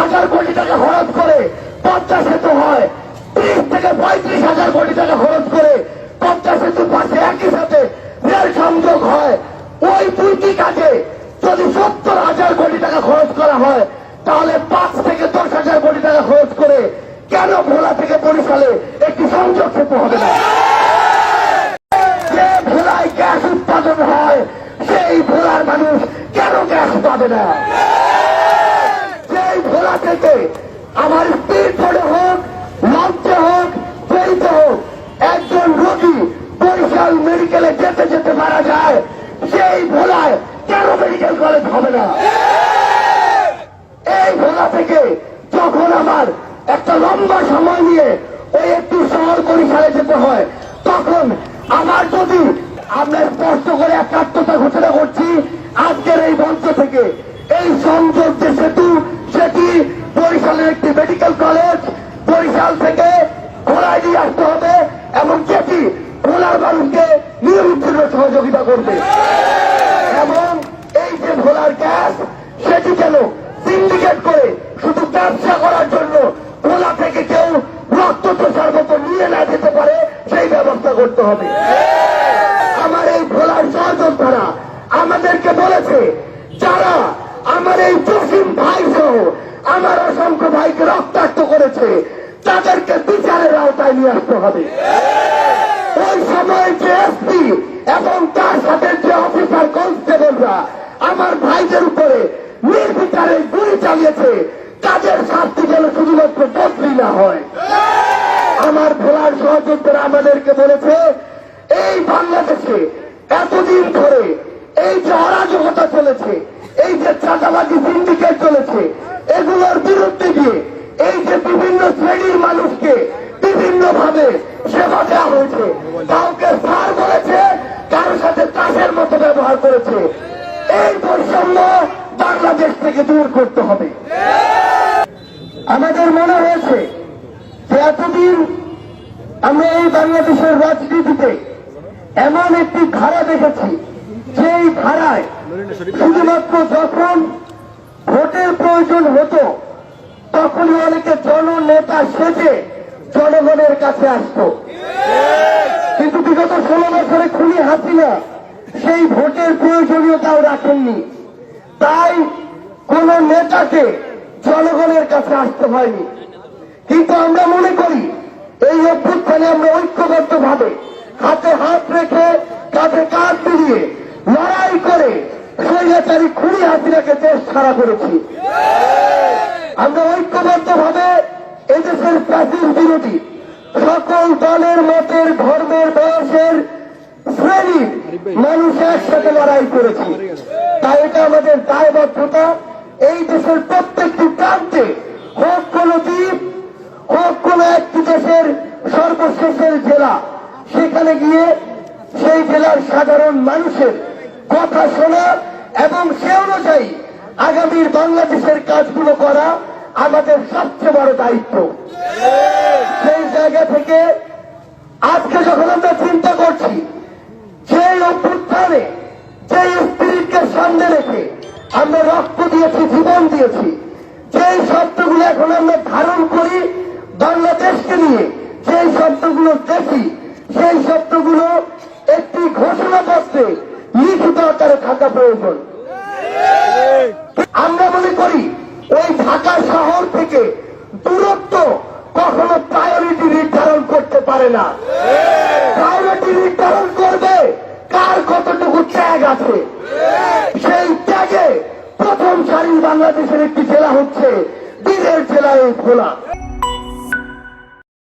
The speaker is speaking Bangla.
হাজার কোটি টাকা খরচ করে পঞ্চাশ সেতু হয়। ত্রিশ থেকে পঁয়ত্রিশ হাজার কোটি টাকা খরচ করে পঞ্চাশ সেতুর পাশে একই সাথে রেল সংযোগ হয়। ওই দুইটি কাজে যদি সত্তর হাজার কোটি টাকা খরচ করা হয়, তাহলে পাঁচ থেকে দশ হাজার কোটি টাকা খরচ করে কেন ভোলা থেকে বরিশালে একটি সংযোগ সেতু হবে না? যে ভোলায় গ্যাস উৎপাদন হয়, সেই ভোলার মানুষ কেন গ্যাস পাবে না সেই ভোলা থেকে আমার স্পিড বোর্ডে হোক লঞ্চে হোক ফেরিতে হোক একজন রোগী বরিশাল মেডিকেলে যেতে যেতে মারা যায় সেই ভোলায় কেন মেডিকেল কলেজ হবে না? এই ভোলা থেকে যখন আমার একটা লম্বা সময় নিয়ে ওই একটু শহর বরিশালে যেতে হয়, তখন আমার যদি আমরা স্পষ্ট করে একাত্মতা ঘোষণা করছি, আজকের এই মঞ্চ থেকে এই সংযোগ যে সেতু, সেটি বরিশালের একটি মেডিকেল কলেজ বরিশাল থেকে ঘোড়ায় নিয়ে আসতে হবে এবং যেটি ভোলার মানুষকে নিয়মিত সহযোগিতা করবে। ভোলার গ্যাস সেটি যেন সিন্ডিকেট করে শুধু ব্যবসা করার জন্য ভোলা থেকে কেউ রক্ত প্রসার মতো নিয়ে না যেতে পারে, সেই ব্যবস্থা করতে হবে। আমার এই ভোলার সহযোদ্ধারা আমাদেরকে বলেছে, যারা আমার এই জসিম ভাই সহ আমার অসংখ্য ভাইকে রক্তাক্ত করেছে, তাদেরকে বিচারের আওতায় নিয়ে আসতে হবে। ওই সময় যে এসপি এবং তার সাথে যে অফিসার কনস্টেবলরা আমার ভাইদের উপরে নির্বিচারে গুলি চালিয়েছে। তাদের শাস্তি যেন শুধুমাত্র বদলি না হয়। আমার ভোলার সহযোগীরা আমাদেরকে বলেছে, এই বাংলাদেশে এতদিন ধরে এই যে অরাজকতা চলেছে, এই যে চাঁদাবাজি সিন্ডিকেট চলেছে, এগুলোর বিরুদ্ধে গিয়ে এই যে বিভিন্ন শ্রেণির মানুষকে বিভিন্ন ভাবে সেবা দেওয়া হয়েছে, কাউকে সার বলেছে কারোর সাথে চাষের মতো ব্যবহার করেছে এই বৈষম্য বাংলাদেশ থেকে দূর করতে হবে। আমাদের মনে হয়েছে যে এতদিন আমরা এই বাংলাদেশের রাজনীতিতে এমন একটি ধারা দেখেছি, যেই ধারায় শুধুমাত্র যখন ভোটের প্রয়োজন হতো, তখনই অনেকে জননেতা সেজে জনগণের কাছে আসতো। কিন্তু বিগত ষোলো বছরে খুনি হাসিনা সেই ভোটের প্রয়োজনীয়তাও রাখেননি। তাই কোন নেতাকে জনগণের কাছে আসতে হয়নি। কিন্তু আমরা মনে করি, এই অভ্যুত্থানে আমরা ঐক্যবদ্ধ ভাবে হাতে হাত রেখে কাঁধে কাঁধ মিলিয়ে লড়াই করে স্বৈরাচারী খুনি হাসিনাকে দেশ ছাড়া করেছি। আমরা ঐক্যবদ্ধ ভাবে এদেশের প্রাচীন বিরোধী সকল দলের মতের, ধর্মের, বয়সের শ্রেণির মানুষ একসাথে লড়াই করেছি। তাই এটা আমাদের দায়বদ্ধতা। এই দেশের প্রত্যেকটি প্রান্তে হোক কোন দ্বীপ, হোক কোন একটি দেশের সর্বশেষের জেলা, সেখানে গিয়ে সেই জেলার সাধারণ মানুষের কথা শোনা এবং সে অনুযায়ী আগামীর বাংলাদেশের কাজগুলো করা আমাদের সবচেয়ে বড় দায়িত্ব। সেই জায়গা থেকে আজকে যখন আমরা চিন্তা করছি সেই অভ্যুত্থানে, যেই স্পিরিটকে সামনে রেখে আমরা রক্ত দিয়েছি, জীবন দিয়েছি। যেই শব্দগুলো এখন আমরা ধারণ করি বাংলাদেশকে নিয়ে সেই শব্দগুলো দেখি, সেই শব্দগুলো একটি ঘোষণাপত্রে লিখিত আকারে থাকা প্রয়োজন। আমরা মনে করি, ওই ঢাকা শহর থেকে দূরত্ব কখনো প্রায়োরিটি নির্ধারণ করতে পারে না। প্রায়োরিটি নির্ধারণ করবে কার কতটুকু ত্যাগ আছে? বাংলাদেশের একটি জেলা হচ্ছে বীরের জেলায় ভোলা।